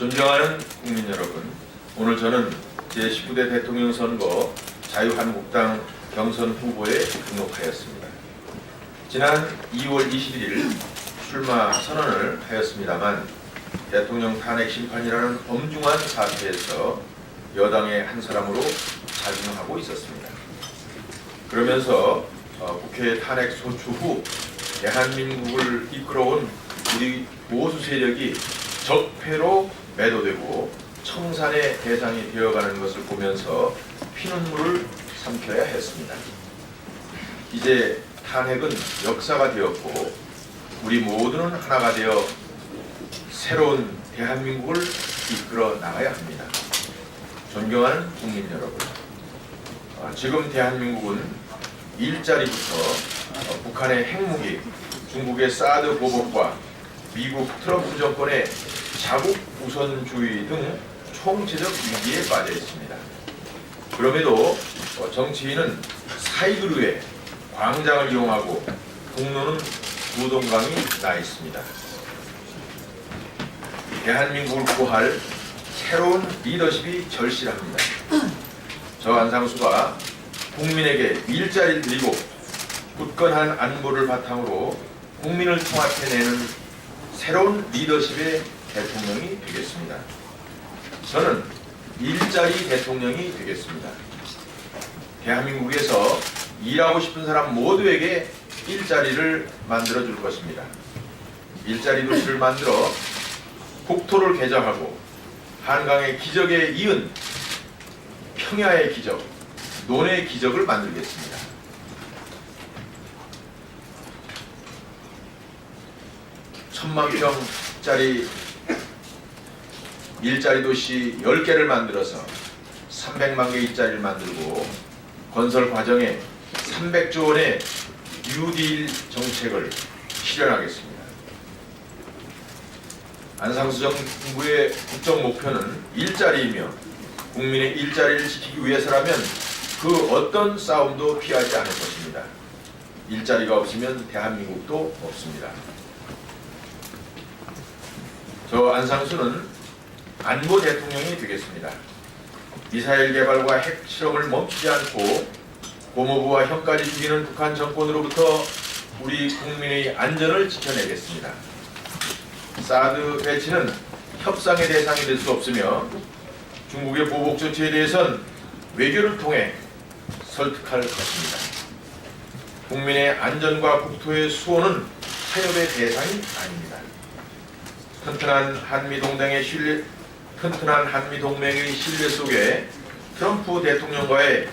존경하는 국민 여러분, 오늘 저는 제19대 대통령 선거 자유한국당 경선 후보에 등록하였습니다. 지난 2월 21일 출마 선언을 하였습니다만 대통령 탄핵 심판이라는 엄중한 사태에서 여당의 한 사람으로 자중하고 있었습니다. 그러면서 어, 국회 탄핵 소추 후 대한민국을 이끌어온 우리 보수 세력이 적폐로 매도되고 청산의 대상이 되어가는 것을 보면서 피눈물을 삼켜야 했습니다. 이제 탄핵은 역사가 되었고 우리 모두는 하나가 되어 새로운 대한민국을 이끌어 나가야 합니다. 존경하는 국민 여러분, 어, 지금 대한민국은 일자리부터 어, 북한의 핵무기, 중국의 사드 보복과 미국 트럼프 정권의 자국 우선주의 등 총체적 위기에 빠져 있습니다. 그럼에도 어, 정치인은 사익을 위해 광장을 이용하고 국로는 부동강이 나 있습니다. 대한민국을 구할 새로운 리더십이 절실합니다. 저 안상수가 국민에게 일자리를 드리고 굳건한 안보를 바탕으로 국민을 통합해내는 새로운 리더십의 대통령이 되겠습니다. 저는 일자리 대통령이 되겠습니다. 대한민국에서 일하고 싶은 사람 모두에게 일자리를 만들어 줄 것입니다. 일자리 도시를 만들어 국토를 개정하고 한강의 기적에 이은 평야의 기적, 논의 기적을 만들겠습니다. 천만 평짜리 일자리 도시 10개를 만들어서 300만 개 일자리를 만들고 건설 과정에 300조 원의 뉴딜 정책을 실현하겠습니다. 안상수 정부의 국정 목표는 일자리이며 국민의 일자리를 지키기 위해서라면 그 어떤 싸움도 피하지 않을 것입니다. 일자리가 없으면 대한민국도 없습니다. 저 안상수는 안보 대통령이 되겠습니다. 미사일 개발과 핵 실험을 멈추지 않고 고모부와 형까지 죽이는 북한 정권으로부터 우리 국민의 안전을 지켜내겠습니다. 사드 배치는 협상의 대상이 될 수 없으며 중국의 보복 조치에 대해선 외교를 통해 설득할 것입니다. 국민의 안전과 국토의 수호는 타협의 대상이 아닙니다. 튼튼한 한미 동맹의 신뢰, 튼튼한 한미 동맹의 신뢰 속에 트럼프 대통령과의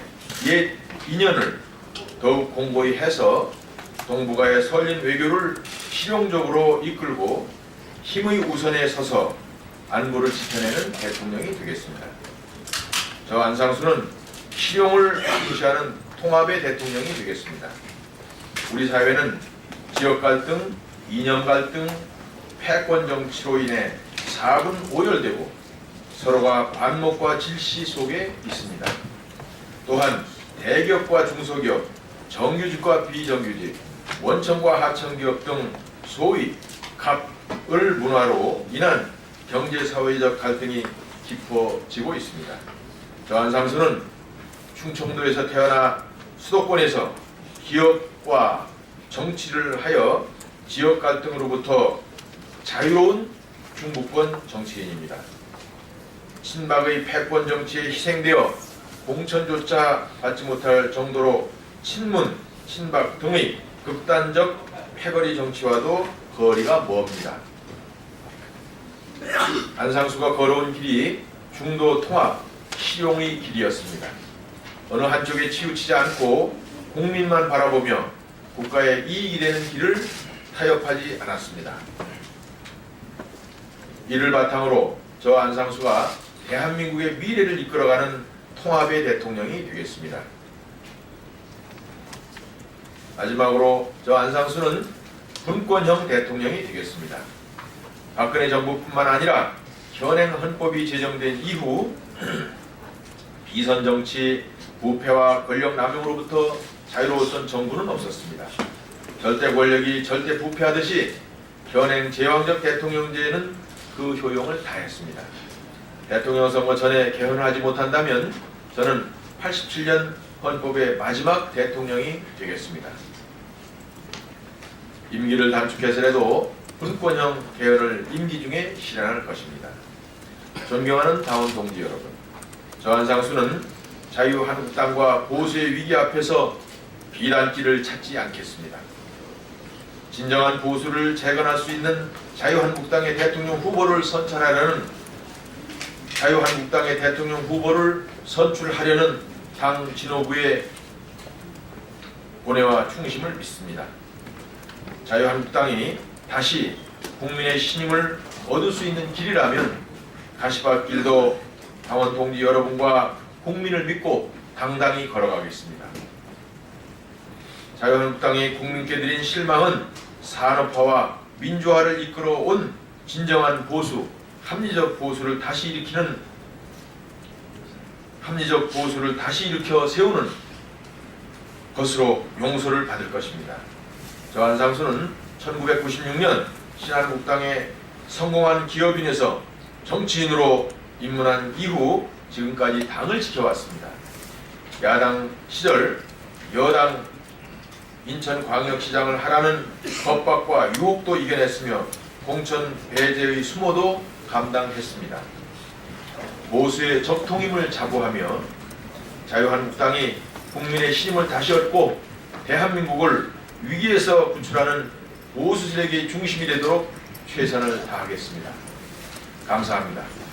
옛 인연을 더욱 공고히 해서 동북아의 설린 외교를 실용적으로 이끌고 힘의 우선에 서서 안보를 지켜내는 대통령이 되겠습니다. 저 안상수는 실용을 중시하는 통합의 대통령이 되겠습니다. 우리 사회는 지역 갈등, 이념 갈등, 패권 정치로 인해 사분 오열되고 서로가 반목과 질시 속에 있습니다. 또한 대기업과 중소기업, 정규직과 비정규직, 원청과 하청기업 등 소위 갑을 문화로 인한 경제 사회적 갈등이 깊어지고 있습니다. 저 안상수는 충청도에서 태어나 수도권에서 기업과 정치를 하여 지역 갈등으로부터 자유로운 중부권 정치인입니다. 친박의 패권 정치에 희생되어 공천조차 받지 못할 정도로 친문, 친박 등의 극단적 패거리 정치와도 거리가 멉니다. 안상수가 걸어온 길이 중도 통합, 실용의 길이었습니다. 어느 한쪽에 치우치지 않고 국민만 바라보며 국가에 이익이 되는 길을 타협하지 않았습니다. 이를 바탕으로 저 안상수가 대한민국의 미래를 이끌어가는 통합의 대통령이 되겠습니다. 마지막으로 저 안상수는 분권형 대통령이 되겠습니다. 박근혜 정부뿐만 아니라 현행 헌법이 제정된 이후 비선 정치, 부패와 권력 남용으로부터 자유로웠던 정부는 없었습니다. 절대 권력이 절대 부패하듯이 현행 제왕적 대통령제는 그 효용을 다했습니다. 대통령 선거 전에 개헌을 하지 못한다면 저는 87년 헌법의 마지막 대통령이 되겠습니다. 임기를 단축해서라도 분권형 개헌을 임기 중에 실현할 것입니다. 존경하는 당원 동지 여러분, 저 한상수는 자유한국당과 보수의 위기 앞에서 비단길을 찾지 않겠습니다. 진정한 보수를 재건할 수 있는 자유한국당의 대통령 후보를 선출하려는 자유한국당의 대통령 후보를 선출하려는 당 진호부의 고뇌와 충심을 믿습니다. 자유한국당이 다시 국민의 신임을 얻을 수 있는 길이라면 가시밭길도 당원 동지 여러분과 국민을 믿고 당당히 걸어가겠습니다. 자유한국당이 국민께 드린 실망은 산업화와 민주화를 이끌어 온 진정한 보수, 합리적 보수를 다시 일으키는 합리적 보수를 다시 일으켜 세우는 것으로 용서를 받을 것입니다. 저 한상수는 1996년 신한국당에 성공한 기업인에서 정치인으로 입문한 이후 지금까지 당을 지켜왔습니다. 야당 시절 여당 인천광역시장을 하라는 겁박과 유혹도 이겨냈으며 공천 배제의 수모도 감당했습니다. 모수의 적통임을 자부하며 자유한국당이 국민의 신임을 다시 얻고 대한민국을 위기에서 구출하는 보수 세력의 중심이 되도록 최선을 다하겠습니다. 감사합니다.